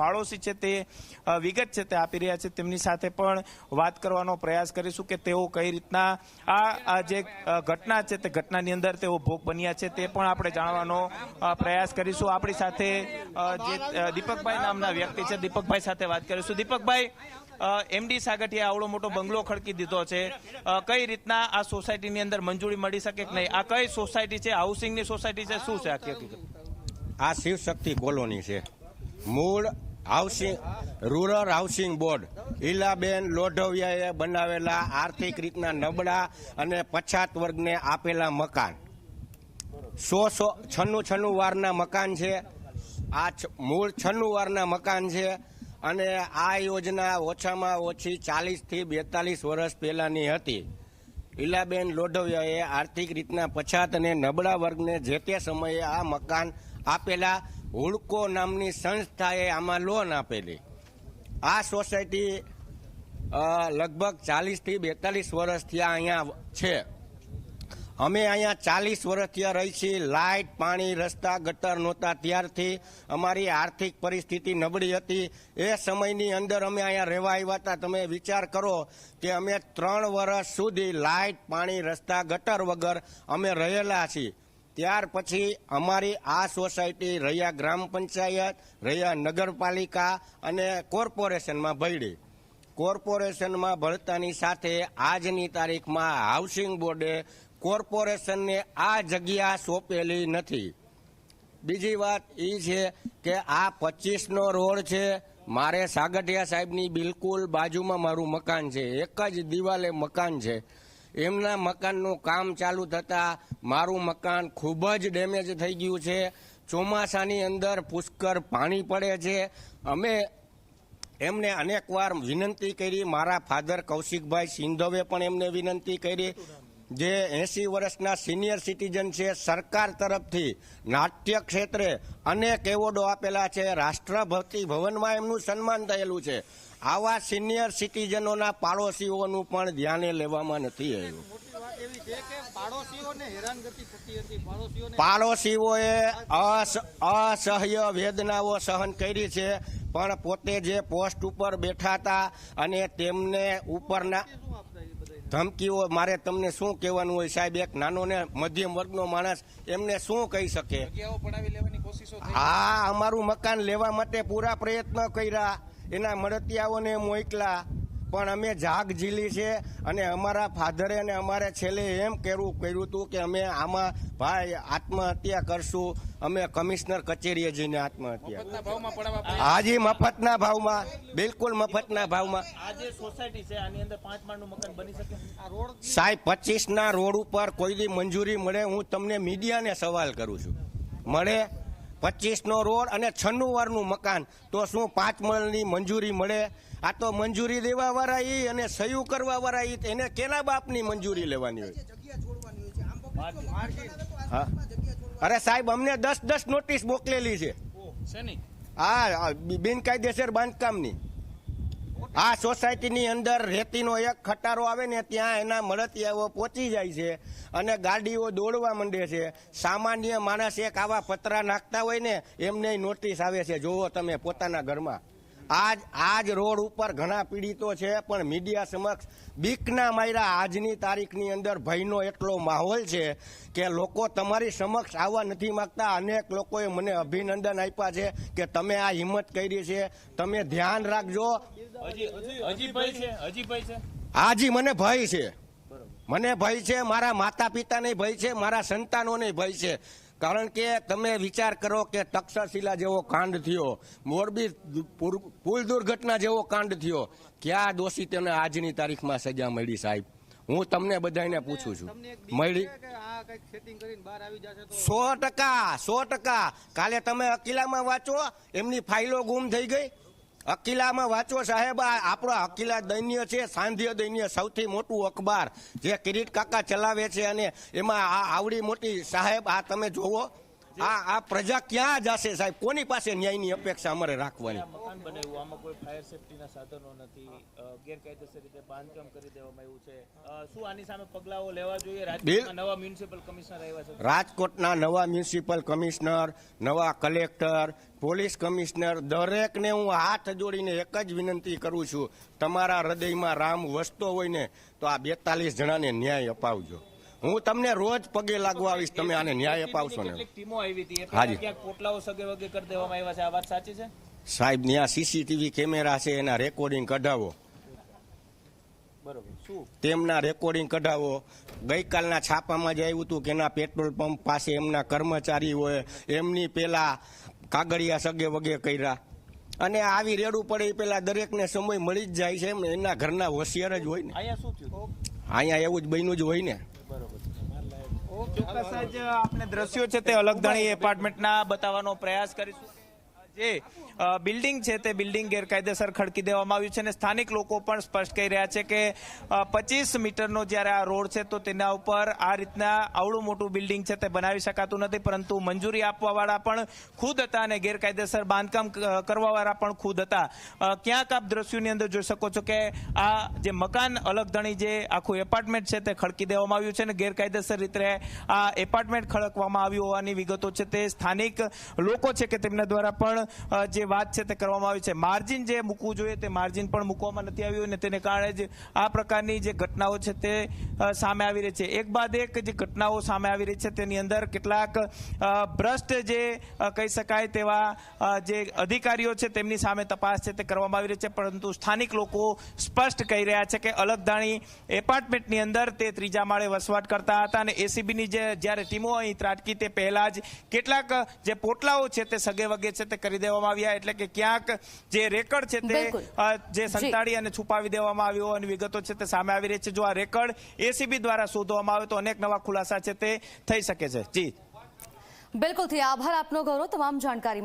પાડોશી છે તે વિગત છે તે આપી રહ્યા છે. તેમની સાથે પણ વાત કરવાનો પ્રયાસ કરીશું કે તેઓ કઈ રીતના આ જે ઘટના છે તે ઘટનાની અંદર તેઓ ભોગ બન્યા છે તે પણ આપણે જાણવાનો પ્રયાસ કરીશું. આપણી સાથે જે દીપકભાઈ નામના વ્યક્તિ છે, દીપકભાઈ સાથે વાત કરીશું. દીપકભાઈ એમડી સાગઠિયા આવડો મોટો બંગલો ખડકી દીધો છે. કઈ રીતના આ સોસાયટીની અંદર મંજૂરી મળી શકે કે નહીં? આ કઈ સોસાયટી છે? હાઉસિંગની સોસાયટી છે? શું છે આખી હકીકત આ શિવશક્તિ કોલોની છે. મૂળ હાઉસિંગ રૂરલ હાઉસિંગ બોર્ડ ઈલાબેન લોઢવિયાએ બનાવેલા આર્થિક રીતના નબળા અને પછાત વર્ગને આપેલા મકાન. સો સો છન્નું છન્નું વારના મકાન છે. આ મૂળ છન્નું વારના મકાન છે અને આ યોજના ઓછામાં ઓછી ચાલીસથી બેતાલીસ વર્ષ પહેલાંની હતી. ઈલાબેન લોઢવિયાએ આર્થિક રીતના પછાત અને નબળા વર્ગને જે તે સમયે આ મકાન આપેલા હુડકો નામની સંસ્થાએ આમાં લોન આપેલી. આ સોસાયટી લગભગ ચાલીસથી બેતાલીસ વર્ષથી અહીંયા છે. અમે અહીંયા ચાલીસ વર્ષથી રહી છીએ. લાઇટ, પાણી, રસ્તા, ગટર નહોતા. ત્યારથી અમારી આર્થિક પરિસ્થિતિ નબળી હતી. એ સમયની અંદર અમે અહીંયા રહેવા આવ્યા હતા. તમે વિચાર કરો કે અમે ત્રણ વર્ષ સુધી લાઇટ, પાણી, રસ્તા, ગટર વગર અમે રહેલા છીએ. ત્યાર પછી અમારી આ સોસાયટી રહ્યા ગ્રામ પંચાયત, રહ્યા નગરપાલિકા અને કોર્પોરેશનમાં ભળી કોર્પોરેશનમાં ભળતાની સાથે આજની તારીખમાં હાઉસિંગ બોર્ડે કોર્પોરેશનને આ જગ્યા સોંપેલી નથી. બીજી વાત એ છે કે આ પચીસનો રોડ છે. મારે સાગઠિયા સાહેબની બિલકુલ બાજુમાં મારું મકાન છે. એક જ દિવાલે મકાન છે. એમના મકાનનું કામ ચાલુ થતાં મારું મકાન ખૂબ જ ડેમેજ થઈ ગયું છે. ચોમાસાની અંદર પુષ્કળ પાણી પડે છે. અમે એમને અનેકવાર વિનંતી કરી. મારા ફાધર કૌશિકભાઈ સિંધવે પણ એમને વિનંતી કરી. જે એસી વર્ષના સિનિયર સિટીઝન છે, સરકાર તરફથી નાટ્ય ક્ષેત્રે અનેક એવોર્ડો આપેલા છે. રાષ્ટ્રભક્તિ ભવનમાં એમનું સન્માન થયેલું છે. આવા સિનિયર સિટીઝનોના પાડોશીઓનું પણ ધ્યાને લેવામાં નથી આવ્યું. પાડોશીઓએ અસ- અસહ્ય વેદનાઓ સહન કરી છે, પણ પોતે જે પોસ્ટ ઉપર બેઠા હતા અને તેમને ઉપરના ધમકીઓ મારે તમને શું કહેવાનું હોય સાહેબ? એક નાનો ને મધ્યમ વર્ગનો માણસ એમને શું કહી શકે? આ અમારું મકાન લેવા માટે પૂરા પ્રયત્ન કર્યા. એના મળતિયાઓને મોકલા. પણ અમે જાગ ઝીલી છે અને અમારા ફાધરે અને અમારે છેલ્લે એમ કહેવું કર્યું હતું કે અમે આમાં ભાઈ આત્મહત્યા કરશું. અમે કમિશનર કચેરીએ જઈને આત્મહત્યા મફતના ભાવમાં હાજી મફતના ભાવમાં બિલકુલ મફતના ભાવમાં. આજે સોસાયટી છે આની અંદર પાંચ માળનું મકાન બની શકે? સાહેબ પચીસ ના રોડ ઉપર કોઈ દી મંજૂરી મળે હું તમને મીડિયાને સવાલ કરું છું. મળે? પચીસ નો રોડ અને છન્નું વારનું મકાન. તો શું પાંચ મળની મંજૂરી મળે? આ તો મંજૂરી દેવા વાળા અને સહયું કરવા વાળા ઈ એને કેના બાપની મંજૂરી લેવાની હોય? અરે સાહેબ અમને દસ દસ નોટિસ મોકલેલી છે. હા બિનકાયદેસર બાંધકામની. આ સોસાયટીની અંદર રેતીનો એક ખટારો આવે ને ત્યાં એના મળતિયાઓ પહોંચી જાય છે અને ગાડીઓ દોડવા માંડે છે. સામાન્ય માણસ એક આવા પતરા નાખતા હોય ને એમને નોટિસ આવે છે. જોવો તમે પોતાના ઘરમાં. આજ આજ રોડ ઉપર ઘણા પીડિતો છે પણ મીડિયા સમક્ષ બીકના માર્યા આજની તારીખની અંદર ભયનો એટલો માહોલ છે કે લોકો તમારી સમક્ષ આવવા નથી માંગતા. અનેક લોકોએ મને અભિનંદન આપ્યા છે કે તમે આ હિંમત કરી છે. તમે ધ્યાન રાખજો. હજી હજી છે? હજી ભાઈ હાજી મને ભય છે. મને ભય છે મારા માતા પિતાને ભય છે મારા સંતાનોને ભય છે. કારણ કે તમે વિચાર કરો કે તક્ષશિલા જેવો કાંડ થયો મોરબી પુલ દુર્ઘટના જેવો કાંડ થયો ક્યાં દોષી તેને આજની તારીખમાં સજા મળી સાહેબ? હું તમને બધાને પૂછું છું. મળી સો ટકા સો ટકા. કાલે તમે અકીલામાં વાંચો એમની ફાઇલો ગુમ થઈ ગઈ. અકીલામાં વાંચો સાહેબ આપણો અકીલા દૈન્ય છે, સાંધ્ય દૈન્ય, સૌથી મોટું અખબાર જે કિરીટ કાકા ચલાવે છે અને એમાં આ આવડી મોટી સાહેબ, આ તમે જોવો. આ આ પ્રજા ક્યાં જશે સાહેબ? કોની પાસે ન્યાયની અપેક્ષા અમારે રાખવાની? બનાવ્યું. આમાં કોઈ ફાયર સેફટીના સાધનો નથી. ગેરકાયદેસર રીતે બાંધકામ કરી દેવામાં આવ્યું છે. શું આની સામે પગલાઓ લેવા જોઈએ? રાજકોટના નવા મ્યુનિસિપલ કમિશનર આવ્યા છે. રાજકોટના નવા મ્યુનિસિપલ કમિશનર નવા કલેક્ટર પોલીસ કમિશનર દરેકને હું હાથ જોડીને એક જ વિનંતી કરું છું. તમારા હૃદયમાં રામ વસતો હોય ને તો આ બેતાલીસ જણાને ન્યાય અપાવજો. હું તમને રોજ પગે લાગવા આવીશ તમે આને ન્યાય અપાવશો ને. ટીમો આવી હતી? હાજી. પોટલાઓ સગે વગે કરી દેવામાં આવ્યા છે? આ વાત સાચી છે? સાહેબ ત્યાં સીસીટીવી કેમેરા છે એના રેકોર્ડિંગ કઢાવો. બરોબર. શું? તેમના રેકોર્ડિંગ કઢાવો. ગઈકાલના છાપામાં જ આવ્યું હતું કે એના પેટ્રોલ પંપ પાસે એમના કર્મચારી હોય એમની પેલા કાગળિયા સગે વગે કર્યા. અને આવી રેડું પડે એ પેલા દરેકને સમય મળી જ જાય છે એમ એના ઘરના હોશિયાર જ હોય ને. અહીંયા શું થયું? અહીંયા એવું જ બન્યું જ હોય ને. ચોક્કસ જ આપણે દ્રશ્યો છે તે અલગધણી એપાર્ટમેન્ટના બતાવવાનો પ્રયાસ કરીશું. જે બિલ્ડિંગ છે તે બિલ્ડિંગ ગેરકાયદેસર ખડકી દેવામાં આવ્યું છે અને સ્થાનિક લોકો પણ સ્પષ્ટ કહી રહ્યા છે કે પચીસ મીટરનો જ્યારે આ રોડ છે તો તેના ઉપર આ રીતના આવડું મોટું બિલ્ડિંગ છે તે બનાવી શકાતું નથી, પરંતુ મંજૂરી આપવાવાળા પણ ખુદ હતા અને ગેરકાયદેસર બાંધકામ કરવાવાળા પણ ખુદ હતા. ક્યાંક આપ દ્રશ્યોની અંદર જોઈ શકો છો કે આ જે મકાન અલગધણી જે આખું એપાર્ટમેન્ટ છે તે ખડકી દેવામાં આવ્યું છે અને ગેરકાયદેસર રીતે આ એપાર્ટમેન્ટ ખડકવામાં આવ્યું હોવાની વિગતો છે તે સ્થાનિક લોકો છે કે તેમના દ્વારા પણ જે વાત છે તે કરવામાં આવી છે. માર્જિન જે મૂકવું જોઈએ તે માર્જિન પણ મૂકવામાં નથી આવ્યું અને તેને કારણે જ આ પ્રકારની જે ઘટનાઓ છે તે સામે આવી રહી છે. એક બાદ એક જે ઘટનાઓ સામે આવી રહી છે તેની અંદર કેટલાક ભ્રષ્ટ જે કહી શકાય તેવા જે અધિકારીઓ છે તેમની સામે તપાસ છે તે કરવામાં આવી રહી છે. પરંતુ સ્થાનિક લોકો સ્પષ્ટ કહી રહ્યા છે કે અલગધાણી એપાર્ટમેન્ટની અંદર તે ત્રીજા માળે વસવાટ કરતા હતા અને એસીબીની જે, જ્યારે ટીમો અહીં ત્રાટકી તે પહેલાં જ કેટલાક જે પોટલાઓ છે તે સગે વગે છે તે કરી દેવામાં આવ્યા એટલે કે ક્યાંક જે રેકર્ડ છે તે જે સંતાડી અને છુપાવી દેવામાં આવ્યો અને વિગતો છે તે સામે આવી રહી છે. જો આ રેકર્ડ એસીબી દ્વારા શોધવામાં આવે તો અનેક નવા ખુલાસા છે તે થઈ શકે છે. જી. બિલકુલથી આભાર આપનો ગૌરવ તમામ જાણકારી